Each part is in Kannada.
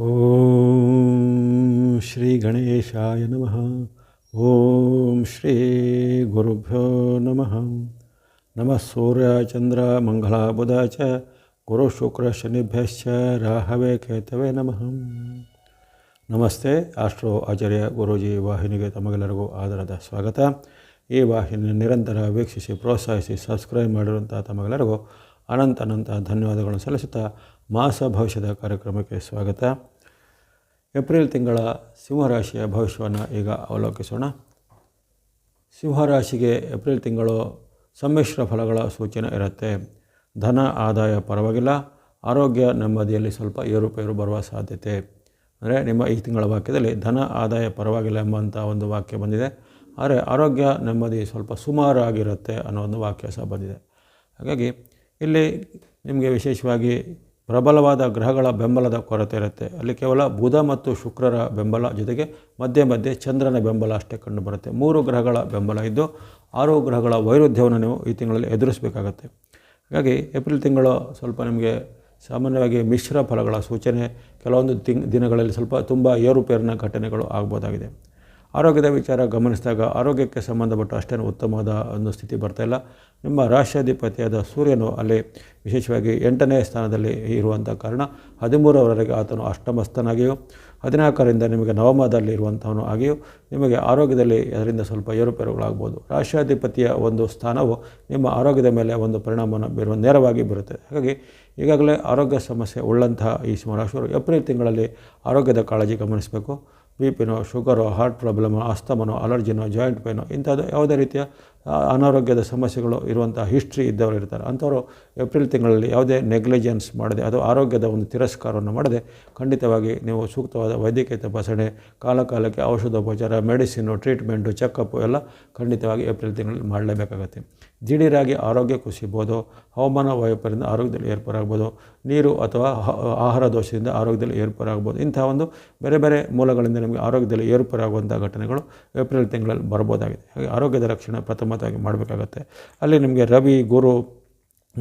ಓಂ ಶ್ರೀ ಗಣೇಶಾಯ ನಮಃ. ಓಂ ಶ್ರೀ ಗುರುಭ್ಯೋ ನಮಃ. ನಮಃ ಸೂರ್ಯ, ಚಂದ್ರ, ಮಂಗಳ, ಬುಧ ಚ, ಗುರು ಶುಕ್ರ, ಶನಿಭ್ಯಶ್ಚ, ರಾಹವೇ, ಕೇತವೇ ನಮಃ. ನಮಸ್ತೆ, ಆಸ್ಟ್ರೋ ಆಚಾರ್ಯ ಗುರೂಜಿ, ವಾಹಿನಿಗೆ ತಮಗೆಲ್ಲರಿಗೂ ಆದರದ ಸ್ವಾಗತ. ಈ ವಾಹಿನಿ ನಿರಂತರ ವೀಕ್ಷಿಸಿ, ಪ್ರೋತ್ಸಾಹಿಸಿ, ಸಬ್ಸ್ಕ್ರೈಬ್ ಮಾಡಿರುವಂಥ ತಮಗೆಲ್ಲರಿಗೂ ಅನಂತ ಅನಂತ ಧನ್ಯವಾದಗಳನ್ನು ಸಲ್ಲಿಸುತ್ತಾ ಮಾಸ ಭವಿಷ್ಯದ ಕಾರ್ಯಕ್ರಮಕ್ಕೆ ಸ್ವಾಗತ. ಏಪ್ರಿಲ್ ತಿಂಗಳ ಸಿಂಹರಾಶಿಯ ಭವಿಷ್ಯವನ್ನು ಈಗ ಅವಲೋಕಿಸೋಣ. ಸಿಂಹರಾಶಿಗೆ ಏಪ್ರಿಲ್ ತಿಂಗಳು ಸಮ್ಮಿಶ್ರ ಫಲಗಳ ಸೂಚನೆ ಇರುತ್ತೆ. ಧನ ಆದಾಯ ಪರವಾಗಿಲ್ಲ. ಆರೋಗ್ಯ ನೆಮ್ಮದಿಯಲ್ಲಿ ಸ್ವಲ್ಪ ಏರುಪೇರು ಬರುವ ಸಾಧ್ಯತೆ. ಅಂದರೆ ನಿಮ್ಮ ಈ ತಿಂಗಳ ವಾಕ್ಯದಲ್ಲಿ ಧನ ಆದಾಯ ಪರವಾಗಿಲ್ಲ ಎಂಬಂಥ ಒಂದು ವಾಕ್ಯ ಬಂದಿದೆ. ಆದರೆ ಆರೋಗ್ಯ ನೆಮ್ಮದಿ ಸ್ವಲ್ಪ ಸುಮಾರಾಗಿರುತ್ತೆ ಅನ್ನೋ ಒಂದು ವಾಕ್ಯ ಸಹ ಬಂದಿದೆ. ಹಾಗಾಗಿ ಇಲ್ಲಿ ನಿಮಗೆ ವಿಶೇಷವಾಗಿ ಪ್ರಬಲವಾದ ಗ್ರಹಗಳ ಬೆಂಬಲದ ಕೊರತೆ ಇರುತ್ತೆ. ಅಲ್ಲಿ ಕೇವಲ ಬುಧ ಮತ್ತು ಶುಕ್ರರ ಬೆಂಬಲ ಜೊತೆಗೆ ಮಧ್ಯೆ ಮಧ್ಯೆ ಚಂದ್ರನ ಬೆಂಬಲ ಅಷ್ಟೇ ಕಂಡು ಬರುತ್ತೆ. ಮೂರು ಗ್ರಹಗಳ ಬೆಂಬಲ ಇದ್ದು ಆರು ಗ್ರಹಗಳ ವೈರುಧ್ಯವನ್ನು ನೀವು ಈ ತಿಂಗಳಲ್ಲಿ ಎದುರಿಸಬೇಕಾಗತ್ತೆ. ಹಾಗಾಗಿ ಏಪ್ರಿಲ್ ತಿಂಗಳು ಸ್ವಲ್ಪ ನಿಮಗೆ ಸಾಮಾನ್ಯವಾಗಿ ಮಿಶ್ರ ಫಲಗಳ ಸೂಚನೆ ಕೆಲವೊಂದು ತಿಂಗ್, ದಿನಗಳಲ್ಲಿ ಸ್ವಲ್ಪ ತುಂಬ ಏರುಪೇರಿನ ಘಟನೆಗಳು ಆಗ್ಬೋದಾಗಿದೆ. ಆರೋಗ್ಯದ ವಿಚಾರ ಗಮನಿಸಿದಾಗ ಆರೋಗ್ಯಕ್ಕೆ ಸಂಬಂಧಪಟ್ಟ ಅಷ್ಟೇನು ಉತ್ತಮವಾದ ಒಂದು ಸ್ಥಿತಿ ಬರ್ತಾಯಿಲ್ಲ ನಿಮ್ಮ ರಾಷ್ಟ್ರಾಧಿಪತಿಯಾದ ಸೂರ್ಯನು ಅಲ್ಲಿ ವಿಶೇಷವಾಗಿ ಎಂಟನೇ ಸ್ಥಾನದಲ್ಲಿ ಇರುವಂಥ ಕಾರಣ ಹದಿಮೂರವರೆಗೆ ಆತನು ಅಷ್ಟಮಸ್ಥನಾಗಿಯೂ ಹದಿನಾಲ್ಕರಿಂದ ನಿಮಗೆ ನವಮದಲ್ಲಿ ಇರುವಂಥವನು ಆಗಿಯೂ, ನಿಮಗೆ ಆರೋಗ್ಯದಲ್ಲಿ ಅದರಿಂದ ಸ್ವಲ್ಪ ಏರುಪೇರುಗಳಾಗ್ಬೋದು. ರಾಷ್ಟ್ರಾಧಿಪತಿಯ ಒಂದು ಸ್ಥಾನವು ನಿಮ್ಮ ಆರೋಗ್ಯದ ಮೇಲೆ ಒಂದು ಪರಿಣಾಮವನ್ನು ಬೀರುವ ನೇರವಾಗಿ ಬೀರುತ್ತೆ. ಹಾಗಾಗಿ ಈಗಾಗಲೇ ಆರೋಗ್ಯ ಸಮಸ್ಯೆ ಉಳ್ಳಂತಹ ಈ ಸಿಂಹರಾಶಿಯವರು ಏಪ್ರಿಲ್ ತಿಂಗಳಲ್ಲಿ ಆರೋಗ್ಯದ ಕಾಳಜಿ ಗಮನಿಸಬೇಕು. ಬಿ ಪಿನೋ ಶುಗರೋ ಹಾರ್ಟ್ ಪ್ರಾಬ್ಲಮೋ ಅಸ್ತಮನೋ ಅಲರ್ಜಿನೋ ಜಾಯಿಂಟ್ ಪೇನೋ ಇಂಥದ್ದು ಯಾವುದೇ ರೀತಿಯ ಅನಾರೋಗ್ಯದ ಸಮಸ್ಯೆಗಳು ಇರುವಂಥ ಹಿಸ್ಟ್ರಿ ಇದ್ದವರು ಇರ್ತಾರೆ. ಅಂಥವರು ಏಪ್ರಿಲ್ ತಿಂಗಳಲ್ಲಿ ಯಾವುದೇ ನೆಗ್ಲಿಜೆನ್ಸ್ ಮಾಡದೆ, ಅದು ಆರೋಗ್ಯದ ಒಂದು ತಿರಸ್ಕಾರವನ್ನು ಮಾಡದೆ, ಖಂಡಿತವಾಗಿ ನೀವು ಸೂಕ್ತವಾದ ವೈದ್ಯಕೀಯ ತಪಾಸಣೆ, ಕಾಲಕಾಲಕ್ಕೆ ಔಷಧೋಪಚಾರ ಮೆಡಿಸಿನು ಟ್ರೀಟ್ಮೆಂಟು ಚೆಕಪ್ಪು ಎಲ್ಲ ಖಂಡಿತವಾಗಿ ಏಪ್ರಿಲ್ ತಿಂಗಳಲ್ಲಿ ಮಾಡಲೇಬೇಕಾಗುತ್ತೆ. ದಿಢೀರಾಗಿ ಆರೋಗ್ಯ ಕುಸಿಬೋದು, ಹವಾಮಾನ ವೈಪರ್ಯದಿಂದ ಆರೋಗ್ಯದಲ್ಲಿ ಏರ್ಪಾರಾಗ್ಬೋದು ನೀರು ಅಥವಾ ಆಹಾರ ದೋಷದಿಂದ ಆರೋಗ್ಯದಲ್ಲಿ ಏರ್ಪಾರಾಗ್ಬೋದು ಇಂಥ ಒಂದು ಬೇರೆ ಬೇರೆ ಮೂಲಗಳಿಂದ ನಿಮಗೆ ಆರೋಗ್ಯದಲ್ಲಿ ಏರ್ಪಾರಾಗುವಂಥ ಘಟನೆಗಳು ಏಪ್ರಿಲ್ ತಿಂಗಳಲ್ಲಿ ಬರ್ಬೋದಾಗಿದೆ. ಹಾಗೆ ಆರೋಗ್ಯದ ರಕ್ಷಣೆ ಪ್ರಥಮತವಾಗಿ ಮಾಡಬೇಕಾಗತ್ತೆ. ಅಲ್ಲಿ ನಿಮಗೆ ರವಿ ಗುರು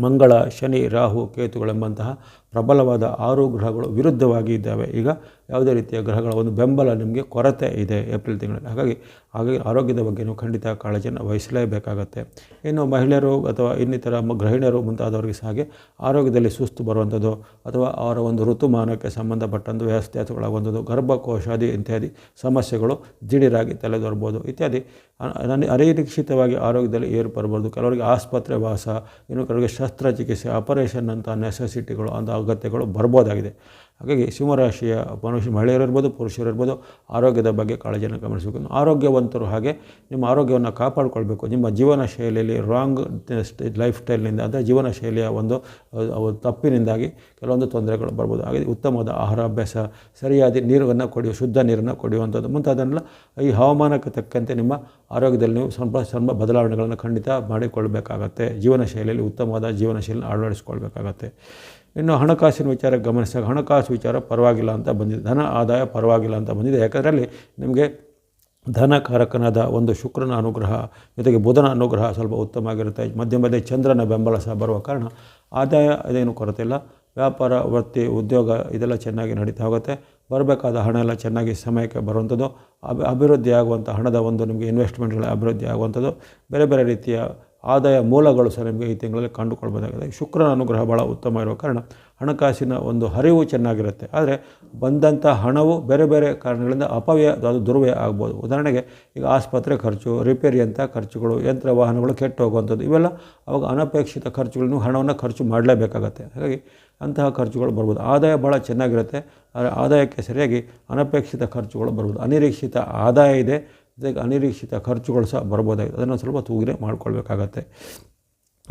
ಮಂಗಳ ಶನಿ ರಾಹು ಕೇತುಗಳೆಂಬಂತಹ ಪ್ರಬಲವಾದ ಆರು ಗ್ರಹಗಳು ವಿರುದ್ಧವಾಗಿ ಇದ್ದಾವೆ. ಈಗ ಯಾವುದೇ ರೀತಿಯ ಗ್ರಹಗಳ ಒಂದು ಬೆಂಬಲ ನಿಮಗೆ ಕೊರತೆ ಇದೆ ಏಪ್ರಿಲ್ ತಿಂಗಳಲ್ಲಿ. ಹಾಗಾಗಿ ಹಾಗಾಗಿ ಆರೋಗ್ಯದ ಬಗ್ಗೆ ನೀವು ಖಂಡಿತ ಕಾಳಜಿಯನ್ನು ವಹಿಸಲೇಬೇಕಾಗತ್ತೆ. ಇನ್ನು ಮಹಿಳೆಯರು ಅಥವಾ ಇನ್ನಿತರ ಗೃಹಿಣಿಯರು ಮುಂತಾದವರಿಗೆ ಸಹ ಹಾಗೆ ಆರೋಗ್ಯದಲ್ಲಿ ಸುಸ್ತು ಬರುವಂಥದ್ದು ಅಥವಾ ಅವರ ಒಂದು ಋತುಮಾನಕ್ಕೆ ಸಂಬಂಧಪಟ್ಟಂಥ ವ್ಯವಸ್ಥೆಗಳಾಗುವಂಥದ್ದು ಗರ್ಭಕೋಶಾದಿ ಇತ್ಯಾದಿ ಸಮಸ್ಯೆಗಳು ದಿಢೀರಾಗಿ ತಲೆದೋರ್ಬೋದು ಇತ್ಯಾದಿ. ಅನಿರೀಕ್ಷಿತವಾಗಿ ಆರೋಗ್ಯದಲ್ಲಿ ಏರ್ಪರ್ಬೋದು ಕೆಲವರಿಗೆ ಆಸ್ಪತ್ರೆ ವಾಸ, ಇನ್ನು ಕೆಲವರಿಗೆ ಶಸ್ತ್ರಚಿಕಿತ್ಸೆ, ಆಪರೇಷನ್ ಅಂತ ನೆಸೆಸಿಟಿಗಳು ಅಂತ ಅಗತ್ಯಗಳು ಬರ್ಬೋದಾಗಿದೆ. ಹಾಗಾಗಿ ಸಿಂಹರಾಶಿಯ ಮನುಷ್ಯ ಮಹಿಳೆಯರು ಇರ್ಬೋದು, ಪುರುಷರು ಇರ್ಬೋದು, ಆರೋಗ್ಯದ ಬಗ್ಗೆ ಕಾಳಜಿಯನ್ನು ಗಮನಿಸಬೇಕು. ಆರೋಗ್ಯವಂತರು ಹಾಗೆ ನಿಮ್ಮ ಆರೋಗ್ಯವನ್ನು ಕಾಪಾಡಿಕೊಳ್ಬೇಕು. ನಿಮ್ಮ ಜೀವನ ಶೈಲಿಯಲ್ಲಿ ರಾಂಗ್ ಲೈಫ್ ಸ್ಟೈಲ್ನಿಂದ ಅಂದರೆ ಜೀವನ ಶೈಲಿಯ ಒಂದು ತಪ್ಪಿನಿಂದಾಗಿ ಕೆಲವೊಂದು ತೊಂದರೆಗಳು ಬರ್ಬೋದು. ಹಾಗೆ ಉತ್ತಮವಾದ ಆಹಾರ, ಅಭ್ಯಾಸ, ಸರಿಯಾದ ನೀರನ್ನು ಕೊಡಿ ಶುದ್ಧ ನೀರನ್ನು ಕೊಡಿಯುವಂಥದ್ದು. ಮುಂತಾದನ್ನೆಲ್ಲ ಈ ಹವಾಮಾನಕ್ಕೆ ತಕ್ಕಂತೆ ನಿಮ್ಮ ಆರೋಗ್ಯದಲ್ಲಿ ನೀವು ಸ್ವಲ್ಪ ಸ್ವಲ್ಪ ಬದಲಾವಣೆಗಳನ್ನು ಖಂಡಿತ ಮಾಡಿಕೊಳ್ಬೇಕಾಗತ್ತೆ. ಜೀವನ ಶೈಲಿಯಲ್ಲಿ ಉತ್ತಮವಾದ ಜೀವನ ಶೈಲಿನ ಅಳವಡಿಸ್ಕೊಳ್ಬೇಕಾಗತ್ತೆ. ಇನ್ನು ಹಣಕಾಸಿನ ವಿಚಾರ ಗಮನಿಸಿದಾಗ ಹಣಕಾಸು ವಿಚಾರ ಪರವಾಗಿಲ್ಲ ಅಂತ ಬಂದಿದೆ. ಧನ ಆದಾಯ ಪರವಾಗಿಲ್ಲ ಅಂತ ಬಂದಿದೆ. ಯಾಕಂದರೆ ನಿಮಗೆ ಧನಕಾರಕನಾದ ಒಂದು ಶುಕ್ರನ ಅನುಗ್ರಹ, ಜೊತೆಗೆ ಬುಧನ ಅನುಗ್ರಹ ಸ್ವಲ್ಪ ಉತ್ತಮವಾಗಿರುತ್ತೆ ಮಧ್ಯ ಮಧ್ಯೆ ಚಂದ್ರನ ಬೆಂಬಲ ಸಹ ಬರುವ ಕಾರಣ ಆದಾಯ ಅದೇನು ಕೊರತೆ ಇಲ್ಲ. ವ್ಯಾಪಾರ, ವೃತ್ತಿ, ಉದ್ಯೋಗ ಇದೆಲ್ಲ ಚೆನ್ನಾಗಿ ನಡೀತಾ ಹೋಗುತ್ತೆ. ಬರಬೇಕಾದ ಹಣ ಎಲ್ಲ ಚೆನ್ನಾಗಿ ಸಮಯಕ್ಕೆ ಬರುವಂಥದ್ದು. ಅಭಿ ಅಭಿವೃದ್ಧಿ ಆಗುವಂಥ ಹಣದ ಒಂದು ನಿಮಗೆ ಇನ್ವೆಸ್ಟ್ಮೆಂಟ್ಗಳ ಅಭಿವೃದ್ಧಿ ಆಗುವಂಥದ್ದು ಬೇರೆ ಬೇರೆ ರೀತಿಯ ಆದಾಯ ಮೂಲಗಳು ಸಹ ನಿಮಗೆ ಈ ತಿಂಗಳಲ್ಲಿ ಕಂಡುಕೊಳ್ಬೋದಾಗಿದೆ. ಶುಕ್ರನ ಅನುಗ್ರಹ ಭಾಳ ಉತ್ತಮ ಇರುವ ಕಾರಣ ಹಣಕಾಸಿನ ಒಂದು ಹರಿವು ಚೆನ್ನಾಗಿರುತ್ತೆ. ಆದರೆ ಬಂದಂಥ ಹಣವು ಬೇರೆ ಬೇರೆ ಕಾರಣಗಳಿಂದ ಅಪವ್ಯ ಅದು ದುರ್ವ್ಯಯ ಆಗ್ಬೋದು. ಉದಾಹರಣೆಗೆ ಈಗ ಆಸ್ಪತ್ರೆ ಖರ್ಚು, ರಿಪೇರಿ ಅಂತ ಖರ್ಚುಗಳು, ಯಂತ್ರ, ವಾಹನಗಳು ಕೆಟ್ಟು ಹೋಗುವಂಥದ್ದು, ಇವೆಲ್ಲ ಅವಾಗ ಅನಪೇಕ್ಷಿತ ಖರ್ಚುಗಳನ್ನು ಹಣವನ್ನು ಖರ್ಚು ಮಾಡಲೇಬೇಕಾಗತ್ತೆ. ಹಾಗಾಗಿ ಅಂತಹ ಖರ್ಚುಗಳು ಬರ್ಬೋದು. ಆದಾಯ ಭಾಳ ಚೆನ್ನಾಗಿರುತ್ತೆ. ಆದರೆ ಆದಾಯಕ್ಕೆ ಸರಿಯಾಗಿ ಅನಪೇಕ್ಷಿತ ಖರ್ಚುಗಳು ಬರ್ಬೋದು. ಅನಿರೀಕ್ಷಿತ ಆದಾಯ ಇದೆ. ಜೊತೆಗೆ ಅನಿರೀಕ್ಷಿತ ಖರ್ಚುಗಳು ಸಹ ಬರ್ಬೋದಾಗಿದೆ. ಅದನ್ನು ಸ್ವಲ್ಪ ತೂಗಿನೇ ಮಾಡಿಕೊಳ್ಬೇಕಾಗತ್ತೆ.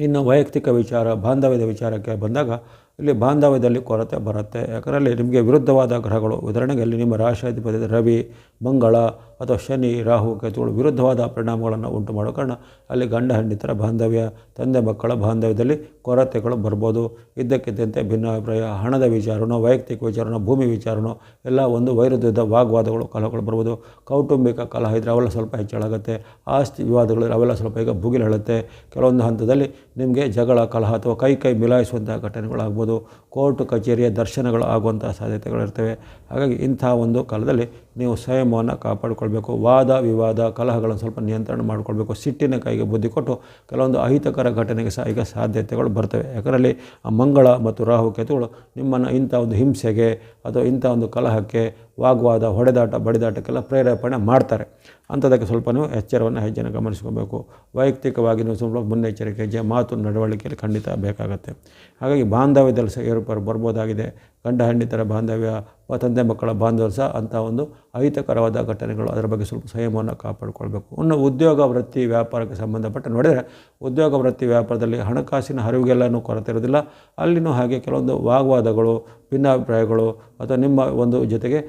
ಇನ್ನು ವೈಯಕ್ತಿಕ ವಿಚಾರ, ಬಾಂಧವ್ಯದ ವಿಚಾರಕ್ಕೆ ಬಂದಾಗ ಇಲ್ಲಿ ಬಾಂಧವ್ಯದಲ್ಲಿ ಕೊರತೆ ಬರುತ್ತೆ. ಯಾಕಂದರೆ ನಿಮಗೆ ವಿರುದ್ಧವಾದ ಗ್ರಹಗಳು, ಉದಾಹರಣೆಗೆ ಅಲ್ಲಿ ನಿಮ್ಮ ರಾಶಾಧಿಪತಿ ರವಿ, ಮಂಗಳ ಅಥವಾ ಶನಿ, ರಾಹು, ಕೇತುಗಳು ವಿರುದ್ಧವಾದ ಪರಿಣಾಮಗಳನ್ನು ಉಂಟು ಮಾಡೋ ಕಾರಣ ಅಲ್ಲಿ ಗಂಡ ಹೆಂಡಿತರ ಬಾಂಧವ್ಯ, ತಂದೆ, ಮಕ್ಕಳ ಬಾಂಧವ್ಯದಲ್ಲಿ ಕೊರತೆಗಳು ಬರ್ಬೋದು. ಇದ್ದಕ್ಕಿದ್ದಂತೆ ಭಿನ್ನಾಭಿಪ್ರಾಯ ಹಣದ ವಿಚಾರನೋ, ವೈಯಕ್ತಿಕ ವಿಚಾರನೋ, ಭೂಮಿ ವಿಚಾರನೋ, ಎಲ್ಲ ಒಂದು ವೈರುದ್ಧದ ವಾಗ್ವಾದಗಳು, ಕಲಹಗಳು ಬರ್ಬೋದು. ಕೌಟುಂಬಿಕ ಕಲಹ ಇದ್ದರೆ ಅವೆಲ್ಲ ಸ್ವಲ್ಪ ಹೆಚ್ಚಳಾಗುತ್ತೆ. ಆಸ್ತಿ ವಿವಾದಗಳು ಅವೆಲ್ಲ ಸ್ವಲ್ಪ ಈಗ ಭುಗಿಲೇಳುತ್ತೆ ಕೆಲವೊಂದು ಹಂತದಲ್ಲಿ ನಿಮಗೆ ಜಗಳ, ಕಲಹ ಅಥವಾ ಕೈ ಕೈ ಮಿಲಾಯಿಸುವಂತಹ ಘಟನೆಗಳಾಗ್ಬೋದು. ಕೋರ್ಟ್ ಕಚೇರಿಯ ದರ್ಶನಗಳು ಆಗುವಂಥ ಸಾಧ್ಯತೆಗಳಿರ್ತವೆ ಹಾಗಾಗಿ ಇಂಥ ಒಂದು ಕಾಲದಲ್ಲಿ ನೀವು ಸಂಯಮವನ್ನು ಕಾಪಾಡಿಕೊಳ್ಬೇಕು. ವಾದ, ವಿವಾದ, ಕಲಹಗಳನ್ನು ಸ್ವಲ್ಪ ನಿಯಂತ್ರಣ ಮಾಡಿಕೊಳ್ಬೇಕು. ಸಿಟ್ಟಿನ ಕೈಗೆ ಬುದ್ಧಿ ಕೊಟ್ಟು ಕೆಲವೊಂದು ಅಹಿತಕರ ಘಟನೆಗೆ ಸಹ ಈಗ ಸಾಧ್ಯತೆಗಳು ಬರ್ತವೆ. ಯಾಕಂದರೆ ಆ ಮಂಗಳ ಮತ್ತು ರಾಹು ಕೇತುಗಳು ನಿಮ್ಮನ್ನು ಇಂಥ ಒಂದು ಹಿಂಸೆಗೆ ಅಥವಾ ಇಂಥ ಒಂದು ಕಲಹಕ್ಕೆ ವಾಗ್ವಾದ, ಹೊಡೆದಾಟ, ಬಡಿದಾಟಕ್ಕೆಲ್ಲ ಪ್ರೇರೇಪಣೆ ಮಾಡ್ತಾರೆ. ಅಂಥದಕ್ಕೆ ಸ್ವಲ್ಪ ನೀವು ಎಚ್ಚರವನ್ನು ಹೆಚ್ಚಿನ ಗಮನಿಸ್ಕೋಬೇಕು. ವೈಯಕ್ತಿಕವಾಗಿ ನೀವು ಸ್ವಲ್ಪ ಮುನ್ನೆಚ್ಚರಿಕೆ ಹೆಜ್ಜೆ ಮಾತು ನಡವಳಿಕೆಯಲ್ಲಿ ಖಂಡಿತ ಬೇಕಾಗುತ್ತೆ. ಹಾಗಾಗಿ ಬಾಂಧವ್ಯದಲ್ಲಿ ಸಹ ಏರುಪೇರು ಬರ್ಬೋದಾಗಿದೆ. ಗಂಡ ಹೆಂಡಿತರ ಬಾಂಧವ್ಯ ತಂದೆ ಮಕ್ಕಳ ಬಾಂಧವ್ಯ ಸಹ ಅಂಥ ಒಂದು ಅಹಿತಕರವಾದ ಘಟನೆಗಳು ಅದರ ಬಗ್ಗೆ ಸ್ವಲ್ಪ ಸಂಯಮವನ್ನು ಕಾಪಾಡಿಕೊಳ್ಬೇಕು. ಇನ್ನು ಉದ್ಯೋಗ ವೃತ್ತಿ ವ್ಯಾಪಾರಕ್ಕೆ ಸಂಬಂಧಪಟ್ಟ ನೋಡಿದರೆ, ಉದ್ಯೋಗ ವೃತ್ತಿ ವ್ಯಾಪಾರದಲ್ಲಿ ಹಣಕಾಸಿನ ಹರಿವಿಗೆಲ್ಲನೂ ಕೊರತೆ ಇರೋದಿಲ್ಲ ಅಲ್ಲಿನೂ ಹಾಗೆ ಕೆಲವೊಂದು ವಾಗ್ವಾದಗಳು, ಭಿನ್ನಾಭಿಪ್ರಾಯಗಳು ಅಥವಾ ನಿಮ್ಮ ಒಂದು ಜೊತೆಗೆ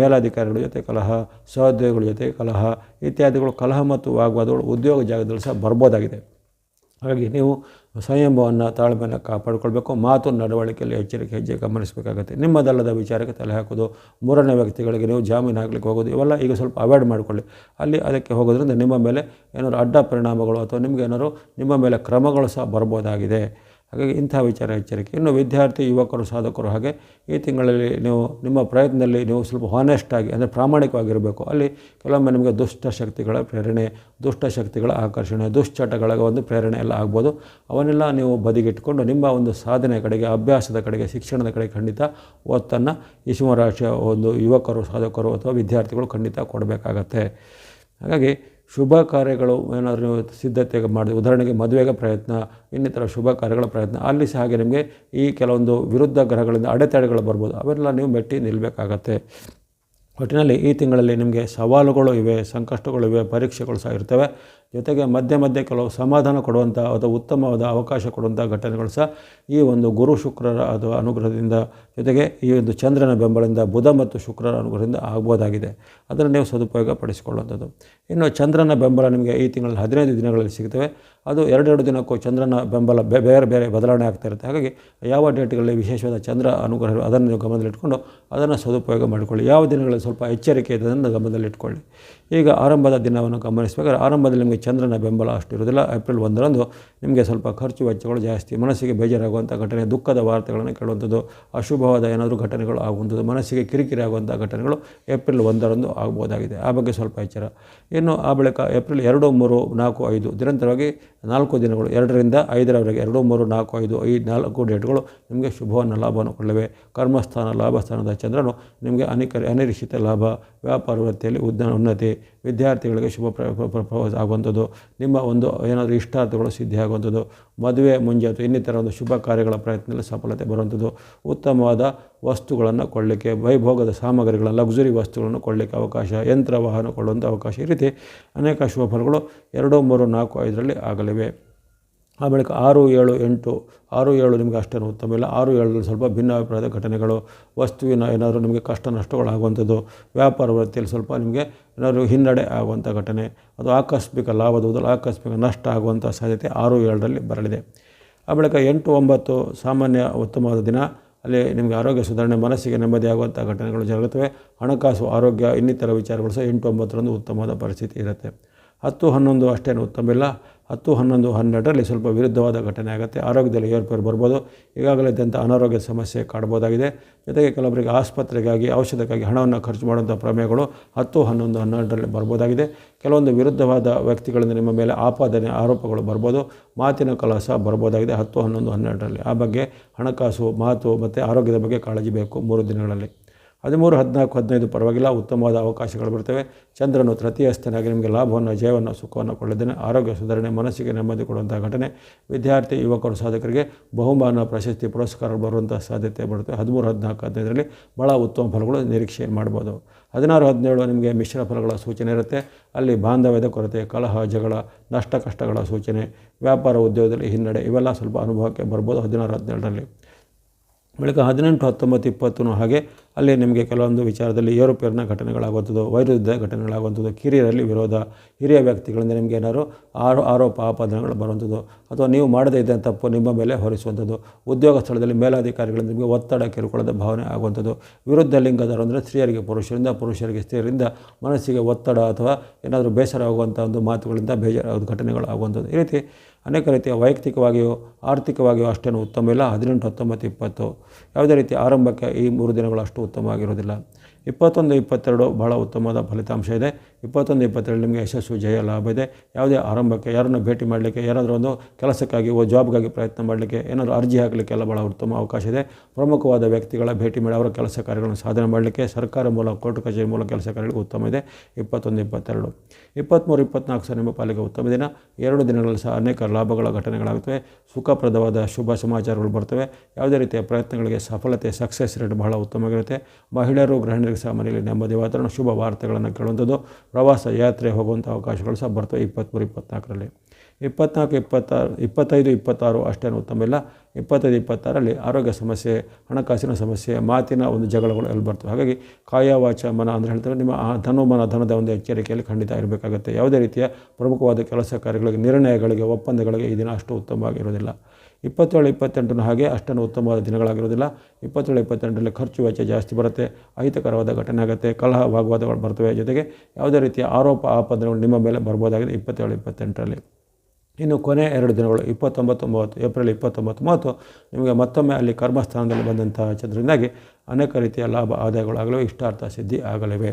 ಮೇಲಾಧಿಕಾರಿಗಳ ಜೊತೆ ಕಲಹ, ಸಹೋದ್ಯೋಗಿಗಳ ಜೊತೆ ಕಲಹ ಇತ್ಯಾದಿಗಳು ಕಲಹ ಮತ್ತು ವಾಗ್ವಾದಗಳು ಉದ್ಯೋಗ ಜಾಗದಲ್ಲಿ ಸಹ ಬರ್ಬೋದಾಗಿದೆ. ಹಾಗಾಗಿ ನೀವು ಸಂಯಮವನ್ನು ತಾಳ್ಮೆಯನ್ನು ಕಾಪಾಡಿಕೊಳ್ಬೇಕು, ಮಾತು ನಡವಳಿಕೆಯಲ್ಲಿ ಎಚ್ಚರಿಕೆ, ಹೆಜ್ಜೆ ಗಮನಿಸಬೇಕಾಗುತ್ತೆ. ನಿಮ್ಮದಲ್ಲದ ವಿಚಾರಕ್ಕೆ ತಲೆ ಹಾಕೋದು ಮೂರನೇ ವ್ಯಕ್ತಿಗಳಿಗೆ ನೀವು ಜಾಮೀನು ಹಾಕಲಿಕ್ಕೆ ಹೋಗೋದು, ಇವೆಲ್ಲ ಈಗ ಸ್ವಲ್ಪ ಅವಾಯ್ಡ್ ಮಾಡಿಕೊಳ್ಳಿ. ಅಲ್ಲಿ ಅದಕ್ಕೆ ಹೋಗೋದ್ರಿಂದ ನಿಮ್ಮ ಮೇಲೆ ಏನಾದರೂ ಅಡ್ಡ ಪರಿಣಾಮಗಳು ಅಥವಾ ನಿಮಗೆ ಏನಾದ್ರು ನಿಮ್ಮ ಮೇಲೆ ಕ್ರಮಗಳು ಸಹ ಬರ್ಬೋದಾಗಿದೆ. ಹಾಗಾಗಿ ಇಂಥ ವಿಚಾರ ಎಚ್ಚರಿಕೆ. ಇನ್ನು ವಿದ್ಯಾರ್ಥಿ, ಯುವಕರು, ಸಾಧಕರು ಹಾಗೆ ಈ ತಿಂಗಳಲ್ಲಿ ನೀವು ನಿಮ್ಮ ಪ್ರಯತ್ನದಲ್ಲಿ ನೀವು ಸ್ವಲ್ಪ ಹಾನೆಸ್ಟಾಗಿ ಅಂದರೆ ಪ್ರಾಮಾಣಿಕವಾಗಿರಬೇಕು. ಅಲ್ಲಿ ಕೆಲವೊಮ್ಮೆ ನಿಮಗೆ ದುಷ್ಟ ಶಕ್ತಿಗಳ ಪ್ರೇರಣೆ, ದುಷ್ಟ ಶಕ್ತಿಗಳ ಆಕರ್ಷಣೆ ದುಶ್ಚಟಗಳ ಒಂದು ಪ್ರೇರಣೆ ಎಲ್ಲ ಆಗ್ಬೋದು. ಅವನ್ನೆಲ್ಲ ನೀವು ಬದಿಗಿಟ್ಟುಕೊಂಡು ನಿಮ್ಮ ಒಂದು ಸಾಧನೆ ಕಡೆಗೆ, ಅಭ್ಯಾಸದ ಕಡೆಗೆ, ಶಿಕ್ಷಣದ ಕಡೆಗೆ ಖಂಡಿತ ಒತ್ತನ್ನು ಈ ಒಂದು ಯುವಕರು, ಸಾಧಕರು ಅಥವಾ ವಿದ್ಯಾರ್ಥಿಗಳು ಖಂಡಿತ ಕೊಡಬೇಕಾಗತ್ತೆ. ಹಾಗಾಗಿ ಶುಭ ಕಾರ್ಯಗಳು ಏನಾದರೂ ನೀವು ಸಿದ್ಧತೆಗೆ ಮಾಡಿ ಉದಾಹರಣೆಗೆ ಮದುವೆಗೆ ಪ್ರಯತ್ನ, ಇನ್ನಿತರ ಶುಭ ಕಾರ್ಯಗಳ ಪ್ರಯತ್ನ, ಅಲ್ಲಿ ಸಹ ಹಾಗೆ ನಿಮಗೆ ಈ ಕೆಲವೊಂದು ವಿರುದ್ಧ ಗ್ರಹಗಳಿಂದ ಅಡೆತಡೆಗಳು ಬರ್ಬೋದು. ಅವೆಲ್ಲ ನೀವು ಮೆಟ್ಟಿ ನಿಲ್ಲಬೇಕಾಗತ್ತೆ ಒಟ್ಟಿನಲ್ಲಿ ಈ ತಿಂಗಳಲ್ಲಿ ನಿಮಗೆ ಸವಾಲುಗಳು ಇವೆ, ಸಂಕಷ್ಟಗಳು ಇವೆ, ಪರೀಕ್ಷೆಗಳು ಸಹ ಇರ್ತವೆ. ಜೊತೆಗೆ ಮಧ್ಯೆ ಮಧ್ಯೆ ಕೆಲವು ಸಮಾಧಾನ ಕೊಡುವಂಥ ಅಥವಾ ಉತ್ತಮವಾದ ಅವಕಾಶ ಕೊಡುವಂಥ ಘಟನೆಗಳು ಸಹ ಈ ಒಂದು ಗುರು ಶುಕ್ರರ ಅಥವಾ ಅನುಗ್ರಹದಿಂದ ಜೊತೆಗೆ ಈ ಒಂದು ಚಂದ್ರನ ಬೆಂಬಲದಿಂದ ಬುಧ ಮತ್ತು ಶುಕ್ರರ ಅನುಗ್ರಹದಿಂದ ಆಗ್ಬೋದಾಗಿದೆ. ಅದನ್ನು ನೀವು ಸದುಪಯೋಗ ಪಡಿಸಿಕೊಳ್ಳುವಂಥದ್ದು. ಇನ್ನು ಚಂದ್ರನ ಬೆಂಬಲ ನಿಮಗೆ ಈ ತಿಂಗಳಲ್ಲಿ ಹದಿನೈದು ದಿನಗಳಲ್ಲಿ ಸಿಗ್ತವೆ. ಅದು ಎರಡೆರಡು ದಿನಕ್ಕೂ ಚಂದ್ರನ ಬೆಂಬಲ ಬೇರೆ ಬೇರೆ ಬದಲಾವಣೆ ಆಗ್ತಾ ಇರುತ್ತೆ. ಹಾಗಾಗಿ ಯಾವ ಡೇಟ್ಗಳಲ್ಲಿ ವಿಶೇಷವಾದ ಚಂದ್ರ ಅನುಗ್ರಹ ಅದನ್ನು ನೀವು ಗಮನದಲ್ಲಿಟ್ಕೊಂಡು ಅದನ್ನು ಸದುಪಯೋಗ ಮಾಡಿಕೊಳ್ಳಿ. ಯಾವ ದಿನಗಳಲ್ಲಿ ಸ್ವಲ್ಪ ಎಚ್ಚರಿಕೆ ಇದೆ ಅದನ್ನು ಗಮನದಲ್ಲಿಟ್ಕೊಳ್ಳಿ. ಈಗ ಆರಂಭದ ದಿನವನ್ನು ಗಮನಿಸಬೇಕಾದ್ರೆ ಆರಂಭದಲ್ಲಿ ನಿಮಗೆ ಚಂದ್ರನ ಬೆಂಬಲ ಅಷ್ಟು ಇರೋದಿಲ್ಲ ಏಪ್ರಿಲ್ ಒಂದರಂದು ನಿಮಗೆ ಸ್ವಲ್ಪ ಖರ್ಚು ವೆಚ್ಚಗಳು ಜಾಸ್ತಿ, ಮನಸ್ಸಿಗೆ ಬೇಜಾರಾಗುವಂಥ ಘಟನೆ, ದುಃಖದ ವಾರ್ತೆಗಳನ್ನು ಕೇಳುವಂಥದ್ದು, ಅಶುಭವಾದ ಏನಾದರೂ ಘಟನೆಗಳು ಆಗುವಂಥದ್ದು, ಮನಸ್ಸಿಗೆ ಕಿರಿಕಿರಿ ಆಗುವಂಥ ಘಟನೆಗಳು ಏಪ್ರಿಲ್ ಒಂದರಂದು ಆಗ್ಬೋದಾಗಿದೆ. ಆ ಬಗ್ಗೆ ಸ್ವಲ್ಪ ಎಚ್ಚರ. ಇನ್ನು ಆ ಬಳಿಕ ಏಪ್ರಿಲ್ ಎರಡು, ಮೂರು, ನಾಲ್ಕು, ಐದು ನಿರಂತರವಾಗಿ ನಾಲ್ಕು ದಿನಗಳು, ಎರಡರಿಂದ ಐದರವರೆಗೆ ಎರಡು, ಮೂರು, ನಾಲ್ಕು, ಐದು ಐದು, ನಾಲ್ಕು ಡೇಟ್ಗಳು ನಿಮಗೆ ಶುಭವನ್ನು ಲಾಭವನ್ನು ಕೊಡಲಿವೆ. ಕರ್ಮಸ್ಥಾನ, ಲಾಭಸ್ಥಾನದ ಚಂದ್ರನು ನಿಮಗೆ ಅನೇಕ ಅನಿರೀಕ್ಷಿತ ಲಾಭ, ವ್ಯಾಪಾರ ವೃತ್ತಿಯಲ್ಲಿ ಉದ್ದ ಉನ್ನತಿ ವಿದ್ಯಾರ್ಥಿಗಳಿಗೆ ಶುಭ ಪ್ರ ಪ್ರ- ಪ್ರ- ಪ್ರ- ಆಗುವಂಥದ್ದು, ನಿಮ್ಮ ಒಂದು ಏನಾದರೂ ಇಷ್ಟಾರ್ಥಗಳು ಸಿದ್ಧಿ ಆಗುವಂಥದ್ದು, ಮದುವೆ ಮುಂಜಾತು ಇನ್ನಿತರ ಒಂದು ಶುಭ ಕಾರ್ಯಗಳ ಪ್ರಯತ್ನದಲ್ಲಿ ಸಫಲತೆ ಬರುವಂಥದ್ದು, ಉತ್ತಮವಾದ ವಸ್ತುಗಳನ್ನು ಕೊಡಲಿಕ್ಕೆ ವೈಭೋಗದ ಸಾಮಗ್ರಿಗಳ ಲಕ್ಸುರಿ ವಸ್ತುಗಳನ್ನು ಕೊಳ್ಳಲಿಕ್ಕೆ ಅವಕಾಶ, ಯಂತ್ರ ವಾಹನ ಕೊಳ್ಳುವಂಥ ಅವಕಾಶ ಈ ರೀತಿ ಅನೇಕ ಶುಭ ಫಲಗಳು ಎರಡು, ಮೂರು, ನಾಲ್ಕು, ಐದರಲ್ಲಿ ಆಗಲಿವೆ. ಆ ಬಳಿಕ ಆರು ಏಳು ಎಂಟು, ಆರು ಏಳು ನಿಮಗೆ ಅಷ್ಟೇನು ಉತ್ತಮ. ಇಲ್ಲ, ಆರು ಏಳರಲ್ಲಿ ಸ್ವಲ್ಪ ಭಿನ್ನಾಭಿಪ್ರಾಯದ ಘಟನೆಗಳು, ವಸ್ತುವಿನ ಏನಾದರೂ ನಿಮಗೆ ಕಷ್ಟ ನಷ್ಟಗಳಾಗುವಂಥದ್ದು, ವ್ಯಾಪಾರ ವೃತ್ತಿಯಲ್ಲಿ ಸ್ವಲ್ಪ ನಿಮಗೆ ಏನಾದರೂ ಹಿನ್ನಡೆ ಆಗುವಂಥ ಘಟನೆ, ಅದು ಆಕಸ್ಮಿಕ ಲಾಭದ ಆಕಸ್ಮಿಕ ನಷ್ಟ ಆಗುವಂಥ ಸಾಧ್ಯತೆ ಆರು ಏಳರಲ್ಲಿ ಬರಲಿದೆ. ಆ ಬಳಿಕ ಎಂಟು ಒಂಬತ್ತು ಸಾಮಾನ್ಯ ಉತ್ತಮವಾದ ದಿನ, ಅಲ್ಲಿ ನಿಮಗೆ ಆರೋಗ್ಯ ಸುಧಾರಣೆ, ಮನಸ್ಸಿಗೆ ನೆಮ್ಮದಿ ಆಗುವಂಥ ಘಟನೆಗಳು ಜರುಗುತ್ತವೆ. ಹಣಕಾಸು, ಆರೋಗ್ಯ, ಇನ್ನಿತರ ವಿಚಾರಗಳು ಸಹ ಎಂಟು ಒಂಬತ್ತರಂದು ಉತ್ತಮವಾದ ಪರಿಸ್ಥಿತಿ ಇರುತ್ತೆ. ಹತ್ತು ಹನ್ನೊಂದು ಅಷ್ಟೇನು ಉತ್ತಮ ಇಲ್ಲ. ಹತ್ತು ಹನ್ನೊಂದು ಹನ್ನೆರಡರಲ್ಲಿ ಸ್ವಲ್ಪ ವಿರುದ್ಧವಾದ ಘಟನೆ ಆಗುತ್ತೆ. ಆರೋಗ್ಯದಲ್ಲಿ ಏರ್ಪೇರು ಬರ್ಬೋದು. ಈಗಾಗಲೇ ಇದ್ದಂಥ ಅನಾರೋಗ್ಯ ಸಮಸ್ಯೆ ಕಾಡ್ಬೋದಾಗಿದೆ. ಜೊತೆಗೆ ಕೆಲವರಿಗೆ ಆಸ್ಪತ್ರೆಗಾಗಿ, ಔಷಧಕ್ಕಾಗಿ ಹಣವನ್ನು ಖರ್ಚು ಮಾಡುವಂಥ ಪ್ರಮೇಯಗಳು ಹತ್ತು ಹನ್ನೊಂದು ಹನ್ನೆರಡರಲ್ಲಿ ಬರ್ಬೋದಾಗಿದೆ. ಕೆಲವೊಂದು ವಿರುದ್ಧವಾದ ವ್ಯಕ್ತಿಗಳಿಂದ ನಿಮ್ಮ ಮೇಲೆ ಆಪಾದನೆ ಆರೋಪಗಳು ಬರ್ಬೋದು. ಮಾತಿನ ಕಲಾಸ ಬರ್ಬೋದಾಗಿದೆ ಹತ್ತು ಹನ್ನೊಂದು ಹನ್ನೆರಡರಲ್ಲಿ. ಆ ಬಗ್ಗೆ ಹಣಕಾಸು ಮಾತು ಮತ್ತು ಆರೋಗ್ಯದ ಬಗ್ಗೆ ಕಾಳಜಿ ಬೇಕು ಮೂರು ದಿನಗಳಲ್ಲಿ. ಹದಿಮೂರು, ಹದಿನಾಲ್ಕು, ಹದಿನೈದು ಪರವಾಗಿಲ್ಲ, ಉತ್ತಮವಾದ ಅವಕಾಶಗಳು ಬರ್ತವೆ. ಚಂದ್ರನು ತೃತೀಯಸ್ಥನಾಗಿ ನಿಮಗೆ ಲಾಭವನ್ನು, ಜಯವನ್ನು, ಸುಖವನ್ನು ಕೊಳ್ಳದೇನೆ ಆರೋಗ್ಯ ಸುಧಾರಣೆ, ಮನಸ್ಸಿಗೆ ನೆಮ್ಮದಿ ಕೊಡುವಂಥ ಘಟನೆ. ವಿದ್ಯಾರ್ಥಿ, ಯುವಕರು, ಸಾಧಕರಿಗೆ ಬಹುಮಾನ, ಪ್ರಶಸ್ತಿ ಪುರಸ್ಕಾರ ಬರುವಂಥ ಸಾಧ್ಯತೆ ಬರುತ್ತೆ. ಹದಿಮೂರು, ಹದಿನಾಲ್ಕು, ಹದಿನೈದರಲ್ಲಿ ಭಾಳ ಉತ್ತಮ ಫಲಗಳು ನಿರೀಕ್ಷೆ ಮಾಡ್ಬೋದು. ಹದಿನಾರು, ಹದಿನೇಳು ನಿಮಗೆ ಮಿಶ್ರ ಫಲಗಳ ಸೂಚನೆ ಇರುತ್ತೆ. ಅಲ್ಲಿ ಬಾಂಧವ್ಯದ ಕೊರತೆ, ಕಲಹ, ಜಗಳ, ನಷ್ಟ ಕಷ್ಟಗಳ ಸೂಚನೆ, ವ್ಯಾಪಾರ ಉದ್ಯೋಗದಲ್ಲಿ ಹಿನ್ನಡೆ, ಇವೆಲ್ಲ ಸ್ವಲ್ಪ ಅನುಭವಕ್ಕೆ ಬರ್ಬೋದು ಹದಿನಾರು, ಹದಿನೇಳರಲ್ಲಿ. ಬಳಿಕ ಹದಿನೆಂಟು, ಹತ್ತೊಂಬತ್ತು ಇಪ್ಪತ್ತು ಹಾಗೆ ಅಲ್ಲಿ ನಿಮಗೆ ಕೆಲವೊಂದು ವಿಚಾರದಲ್ಲಿ ಏರುಪೇರಿನ ಘಟನೆಗಳಾಗುವಂಥದ್ದು, ವೈರುದ್ಧ ಘಟನೆಗಳಾಗುವಂಥದ್ದು, ಕಿರಿಯರಲ್ಲಿ ವಿರೋಧ, ಹಿರಿಯ ವ್ಯಕ್ತಿಗಳಿಂದ ನಿಮಗೆ ಏನಾದ್ರು ಆರೋ, ಆರೋಪ, ಆಪಾದನೆಗಳು ಬರುವಂಥದ್ದು, ಅಥವಾ ನೀವು ಮಾಡದೇ ಇದ್ದ ತಪ್ಪು ನಿಮ್ಮ ಮೇಲೆ ಹೊರಿಸುವಂಥದ್ದು, ಉದ್ಯೋಗ ಸ್ಥಳದಲ್ಲಿ ಮೇಲಾಧಿಕಾರಿಗಳಿಂದ ನಿಮಗೆ ಒತ್ತಡ ಕಿರುಕುಳದ ಭಾವನೆ ಆಗುವಂಥದ್ದು, ವಿರುದ್ಧ ಲಿಂಗದವರು ಅಂದರೆ ಸ್ತ್ರೀಯರಿಗೆ ಪುರುಷರಿಂದ, ಪುರುಷರಿಗೆ ಸ್ತ್ರೀಯರಿಂದ ಮನಸ್ಸಿಗೆ ಒತ್ತಡ ಅಥವಾ ಏನಾದರೂ ಬೇಸರ ಆಗುವಂಥ ಒಂದು ಮಾತುಗಳಿಂದ ಬೇಜಾರು ಘಟನೆಗಳು ಆಗುವಂಥದ್ದು. ಈ ರೀತಿ ಅನೇಕ ರೀತಿಯ ವೈಯಕ್ತಿಕವಾಗಿಯೂ, ಆರ್ಥಿಕವಾಗಿಯೂ ಅಷ್ಟೇನು ಉತ್ತಮ ಇಲ್ಲ. ಹದಿನೆಂಟು, ಹತ್ತೊಂಬತ್ತು, ಇಪ್ಪತ್ತು. ಯಾವುದೇ ರೀತಿ ಆರಂಭಕ್ಕೆ ಈ ಮೂರು ದಿನಗಳು ಅಷ್ಟು ಉತ್ತಮವಾಗಿರೋದಿಲ್ಲ ಇಪ್ಪತ್ತೊಂದು, ಇಪ್ಪತ್ತೆರಡು ಬಹಳ ಉತ್ತಮವಾದ ಫಲಿತಾಂಶ ಇದೆ. ಇಪ್ಪತ್ತೊಂದು, ಇಪ್ಪತ್ತೆರಡು ನಿಮಗೆ ಯಶಸ್ಸು, ಜಯ, ಲಾಭ ಇದೆ. ಯಾವುದೇ ಆರಂಭಕ್ಕೆ, ಯಾರನ್ನು ಭೇಟಿ ಮಾಡಲಿಕ್ಕೆ, ಯಾರಾದರೂ ಒಂದು ಕೆಲಸಕ್ಕಾಗಿ ಓ, ಜಾಬ್ಗಾಗಿ ಪ್ರಯತ್ನ ಮಾಡಲಿಕ್ಕೆ, ಏನಾದರೂ ಅರ್ಜಿ ಹಾಕಲಿಕ್ಕೆಲ್ಲ ಭಾಳ ಉತ್ತಮ ಅವಕಾಶ ಇದೆ. ಪ್ರಮುಖವಾದ ವ್ಯಕ್ತಿಗಳ ಭೇಟಿ ಮಾಡಿ ಅವರ ಕೆಲಸ ಕಾರ್ಯಗಳನ್ನು ಸಾಧನೆ ಮಾಡಲಿಕ್ಕೆ ಸರ್ಕಾರ ಮೂಲ ಕೋರ್ಟ್ ಕಚೇರಿ ಮೂಲ ಕೆಲಸ ಕಾರ್ಯಗಳಿಗೆ ಉತ್ತಮ ಇದೆ. ಇಪ್ಪತ್ತೊಂದು, ಇಪ್ಪತ್ತೆರಡು. ಇಪ್ಪತ್ತ್ಮೂರು ಇಪ್ಪತ್ನಾಲ್ಕು ಸಹ ನಿಮ್ಮ ಪಾಲಿಗೆ ಉತ್ತಮ ದಿನ. ಎರಡು ದಿನಗಳಲ್ಲಿ ಸಹ ಅನೇಕ ಲಾಭಗಳ ಘಟನೆಗಳಾಗುತ್ತವೆ. ಸುಖಪ್ರದವಾದ ಶುಭ ಸಮಾಚಾರಗಳು ಬರ್ತವೆ. ಯಾವುದೇ ರೀತಿಯ ಪ್ರಯತ್ನಗಳಿಗೆ ಸಫಲತೆ ಸಕ್ಸಸ್ ರೇಟ್ ಬಹಳ ಉತ್ತಮವಾಗಿರುತ್ತೆ. ಮಹಿಳೆಯರು ಗೃಹಿಣಿಯರಿಗೆ ಸಹ ಮನೆಯಲ್ಲಿ ನೆಮ್ಮದಿ ವಾತಾವರಣ, ಶುಭ ವಾರ್ತೆಗಳನ್ನು ಕೇಳುವಂಥದ್ದು ಪ್ರವಾಸ, ಯಾತ್ರೆ ಹೋಗುವಂಥ ಅವಕಾಶಗಳು ಸಹ ಬರ್ತವೆ ಇಪ್ಪತ್ತ್ಮೂರು ಇಪ್ಪತ್ನಾಲ್ಕರಲ್ಲಿ. ಇಪ್ಪತ್ನಾಲ್ಕು ಇಪ್ಪತ್ತಾರು ಇಪ್ಪತ್ತೈದು, ಇಪ್ಪತ್ತಾರು ಅಷ್ಟೇನು ಉತ್ತಮ ಇಲ್ಲ ಇಪ್ಪತ್ತೈದು, ಇಪ್ಪತ್ತಾರರಲ್ಲಿ ಆರೋಗ್ಯ ಸಮಸ್ಯೆ, ಹಣಕಾಸಿನ ಸಮಸ್ಯೆ, ಮಾತಿನ ಒಂದು ಜಗಳಗಳು ಎಲ್ಲಿ ಬರ್ತವೆ. ಹಾಗಾಗಿ ಕಾಯ ವಾಚ ಮನ ಅಂದರೆ ಹೇಳ್ತಾರೆ, ನಿಮ್ಮ ಆ ಧನುಮನ ಧನದ ಒಂದು ಎಚ್ಚರಿಕೆಯಲ್ಲಿ ಖಂಡಿತ ಇರಬೇಕಾಗುತ್ತೆ. ಯಾವುದೇ ರೀತಿಯ ಪ್ರಮುಖವಾದ ಕೆಲಸ ಕಾರ್ಯಗಳಿಗೆ, ನಿರ್ಣಯಗಳಿಗೆ, ಒಪ್ಪಂದಗಳಿಗೆ ಈ ದಿನ ಅಷ್ಟು ಉತ್ತಮವಾಗಿರೋದಿಲ್ಲ ಇಪ್ಪತ್ತೇಳು ಇಪ್ಪತ್ತೆಂಟನ ಹಾಗೆ ಅಷ್ಟನ್ನು ಉತ್ತಮವಾದ ದಿನಗಳಾಗಿರೋದಿಲ್ಲ ಇಪ್ಪತ್ತೇಳು, ಇಪ್ಪತ್ತೆಂಟರಲ್ಲಿ ಖರ್ಚು ವೆಚ್ಚ ಜಾಸ್ತಿ ಬರುತ್ತೆ, ಅಹಿತಕರವಾದ ಘಟನೆ ಆಗುತ್ತೆ ಕಲಹ ವಾಗ್ವಾದಗಳು ಬರ್ತವೆ. ಜೊತೆಗೆ ಯಾವುದೇ ರೀತಿಯ ಆರೋಪ, ಆಪಾದನೆಗಳು ನಿಮ್ಮ ಮೇಲೆ ಬರ್ಬೋದಾಗಿದೆ ಇಪ್ಪತ್ತೇಳು, ಇಪ್ಪತ್ತೆಂಟರಲ್ಲಿ. ಇನ್ನು ಕೊನೆ ಎರಡು ದಿನಗಳು ಇಪ್ಪತ್ತೊಂಬತ್ತು ಮೂವತ್ತು ಏಪ್ರಿಲ್ ಇಪ್ಪತ್ತೊಂಬತ್ತು ಮೂವತ್ತು ನಿಮಗೆ ಮತ್ತೊಮ್ಮೆ ಅಲ್ಲಿ ಕರ್ಮಸ್ಥಾನದಲ್ಲಿ ಬಂದಂತಹ ಚಂದ್ರದಿಂದಾಗಿ ಅನೇಕ ರೀತಿಯ ಲಾಭ ಆದಾಯಗಳಾಗಲಿವೆ ಇಷ್ಟಾರ್ಥ ಸಿದ್ಧಿ ಆಗಲಿವೆ.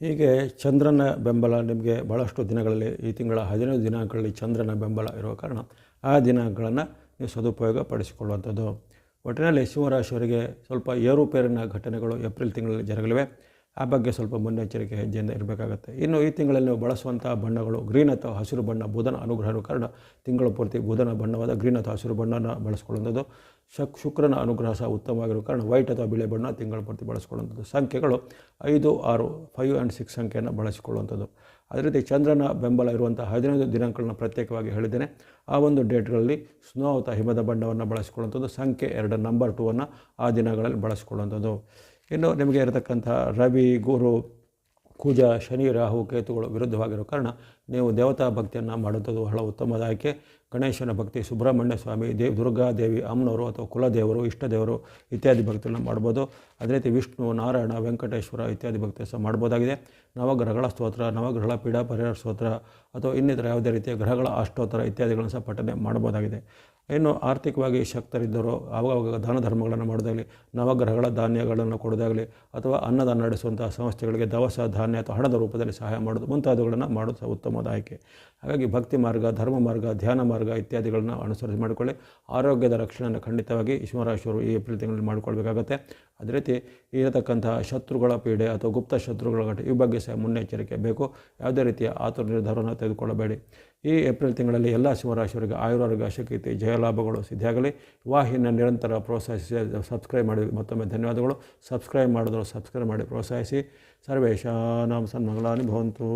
ಹೀಗೆ ಚಂದ್ರನ ಬೆಂಬಲ ನಿಮಗೆ ಭಾಳಷ್ಟು ದಿನಗಳಲ್ಲಿ ಈ ತಿಂಗಳ ಹದಿನೈದು ದಿನಾಂಕಗಳಲ್ಲಿ ಚಂದ್ರನ ಬೆಂಬಲ ಇರುವ ಕಾರಣ ಆ ದಿನಾಂಕಗಳನ್ನು ನೀವು ಸದುಪಯೋಗ ಪಡಿಸಿಕೊಳ್ಳುವಂಥದ್ದು. ಒಟ್ಟಿನಲ್ಲಿ ಸಿಂಹರಾಶಿಯವರಿಗೆ ಸ್ವಲ್ಪ ಏರುಪೇರಿನ ಘಟನೆಗಳು ಏಪ್ರಿಲ್ ತಿಂಗಳಲ್ಲಿ ಜರಗಲಿವೆ. ಆ ಬಗ್ಗೆ ಸ್ವಲ್ಪ ಮುನ್ನೆಚ್ಚರಿಕೆ ಹೆಜ್ಜೆಯಿಂದ ಇರಬೇಕಾಗುತ್ತೆ. ಇನ್ನು ಈ ತಿಂಗಳಲ್ಲಿ ನೀವು ಬಳಸುವಂಥ ಬಣ್ಣಗಳು ಗ್ರೀನ್ ಅಥವಾ ಹಸಿರು ಬಣ್ಣ, ಬುಧನ ಅನುಗ್ರಹ ಕಾರಣ ತಿಂಗಳ ಪೂರ್ತಿ ಬುಧನ ಬಣ್ಣವಾದ ಗ್ರೀನ್ ಅಥವಾ ಹಸಿರು ಬಣ್ಣನ ಬಳಸ್ಕೊಳ್ಳುವಂಥದ್ದು. ಶಕ್, ಶುಕ್ರನ ಅನುಗ್ರಹ ಸಹ ಉತ್ತಮವಾಗಿರೋ ಕಾರಣ ವೈಟ್ ಅಥವಾ ಬಿಳಿ ಬಣ್ಣ ತಿಂಗಳ ಪೂರ್ತಿ ಬಳಸ್ಕೊಳ್ಳುವಂಥದ್ದು. ಸಂಖ್ಯೆಗಳು ಐದು, ಆರು ಫೈವ್ ಆ್ಯಂಡ್ ಸಿಕ್ಸ್ ಸಂಖ್ಯೆಯನ್ನು ಬಳಸಿಕೊಳ್ಳುವಂಥದ್ದು. ಅದೇ ರೀತಿ ಚಂದ್ರನ ಬೆಂಬಲ ಇರುವಂಥ ಹದಿನೈದು ದಿನಾಂಕಗಳನ್ನ ಪ್ರತ್ಯೇಕವಾಗಿ ಹೇಳಿದ್ದೇನೆ. ಆ ಒಂದು ಡೇಟ್ಗಳಲ್ಲಿ ಸ್ನೋ ಅಥವಾ ಹಿಮದ ಬಣ್ಣವನ್ನು ಬಳಸಿಕೊಳ್ಳುವಂಥದ್ದು, ಸಂಖ್ಯೆ ಎರಡು ನಂಬರ್ ಟೂವನ್ನು ಆ ದಿನಗಳಲ್ಲಿ ಬಳಸಿಕೊಳ್ಳುವಂಥದ್ದು. ಇನ್ನು ನಿಮಗೆ ಇರತಕ್ಕಂಥ ರವಿ, ಗುರು, ಕುಜ, ಶನಿ, ರಾಹು, ಕೇತುಗಳು ವಿರುದ್ಧವಾಗಿರೋ ಕಾರಣ ನೀವು ದೇವತಾ ಭಕ್ತಿಯನ್ನು ಮಾಡುವಂಥದ್ದು ಬಹಳ ಉತ್ತಮದಾಯಕೆ. ಗಣೇಶನ ಭಕ್ತಿ, ಸುಬ್ರಹ್ಮಣ್ಯ ಸ್ವಾಮಿ ದೇವ್ ದುರ್ಗಾದೇವಿ ಅಮ್ಮನವರು ಅಥವಾ ಕುಲದೇವರು ಇಷ್ಟದೇವರು ಇತ್ಯಾದಿ ಭಕ್ತಿಗಳನ್ನು ಮಾಡ್ಬೋದು. ಅದೇ ರೀತಿ ವಿಷ್ಣು, ನಾರಾಯಣ, ವೆಂಕಟೇಶ್ವರ ಇತ್ಯಾದಿ ಭಕ್ತಿ ಸಹ ಮಾಡ್ಬೋದಾಗಿದೆ. ನವಗ್ರಹಗಳ ಸ್ತೋತ್ರ, ನವಗ್ರಹಗಳ ಪೀಡಾ ಪರಿಹಾರ ಸ್ತೋತ್ರ ಅಥವಾ ಇನ್ನಿತರ ಯಾವುದೇ ರೀತಿಯ ಗ್ರಹಗಳ ಅಷ್ಟೋತ್ತರ ಇತ್ಯಾದಿಗಳನ್ನು ಸಹ ಪಠನೆ ಮಾಡ್ಬೋದಾಗಿದೆ. ಇನ್ನು ಆರ್ಥಿಕವಾಗಿ ಶಕ್ತರಿದ್ದರೋ ಆವಾಗ ದಾನ ಧರ್ಮಗಳನ್ನು ಮಾಡೋದಾಗಲಿ, ನವಗ್ರಹಗಳ ಧಾನ್ಯಗಳನ್ನು ಕೊಡೋದಾಗಲಿ, ಅಥವಾ ಅನ್ನದಾನ ನಡೆಸುವಂಥ ಸಂಸ್ಥೆಗಳಿಗೆ ದವಸ, ಧಾನ್ಯ ಅಥವಾ ಹಣದ ರೂಪದಲ್ಲಿ ಸಹಾಯ ಮಾಡೋದು, ಮುಂತಾದವುಗಳನ್ನು ಮಾಡೋದು ಉತ್ತಮವಾದ ಆಯ್ಕೆ. ಹಾಗಾಗಿ ಭಕ್ತಿ ಮಾರ್ಗ, ಧರ್ಮ ಮಾರ್ಗ, ಧ್ಯಾನ ಮಾರ್ಗ ಇತ್ಯಾದಿಗಳನ್ನು ಅನುಸರಿಸಿ ಮಾಡಿಕೊಳ್ಳಿ. ಆರೋಗ್ಯದ ರಕ್ಷಣೆಯನ್ನು ಖಂಡಿತವಾಗಿ ಈಶ್ವರಾಶ್ವರು ಈ ಏಪ್ರಿಲ್ ತಿಂಗಳಲ್ಲಿ ಮಾಡಿಕೊಳ್ಬೇಕಾಗತ್ತೆ. ಅದೇ ರೀತಿ ಇರತಕ್ಕಂತಹ ಶತ್ರುಗಳ ಪೀಡೆ ಅಥವಾ ಗುಪ್ತ ಶತ್ರುಗಳ ಘಟ ಈ ಬಗ್ಗೆ ಸಹ ಮುನ್ನೆಚ್ಚರಿಕೆ ಬೇಕು. ಯಾವುದೇ ರೀತಿಯ ಆತುರ ನಿರ್ಧಾರವನ್ನು ತೆಗೆದುಕೊಳ್ಳಬೇಡಿ. ಈ ಏಪ್ರಿಲ್ ತಿಂಗಳಲ್ಲಿ ಎಲ್ಲ ಶಿವರಾಶಿಯವರಿಗೆ ಆಯುರಾರೋಗ್ಯ ಶಕ್ತಿ ಜಯಲಾಭಗಳು ಸಿದ್ಧಿಯಾಗಲಿ ವಾಹಿನಿಯ ನಿರಂತರ ಪ್ರೋತ್ಸಾಹಿಸಿ, ಸಬ್ಸ್ಕ್ರೈಬ್ ಮಾಡಿ ಮತ್ತೊಮ್ಮೆ ಧನ್ಯವಾದಗಳು. ಸಬ್ಸ್ಕ್ರೈಬ್ ಮಾಡಿದ್ರು ಸಬ್ಸ್ಕ್ರೈಬ್ ಮಾಡಿ ಪ್ರೋತ್ಸಾಹಿಸಿ. ಸರ್ವೇಶಾನಾಂ ಸನ್ಮಂಗಲಾನಿ ಭವಂತು.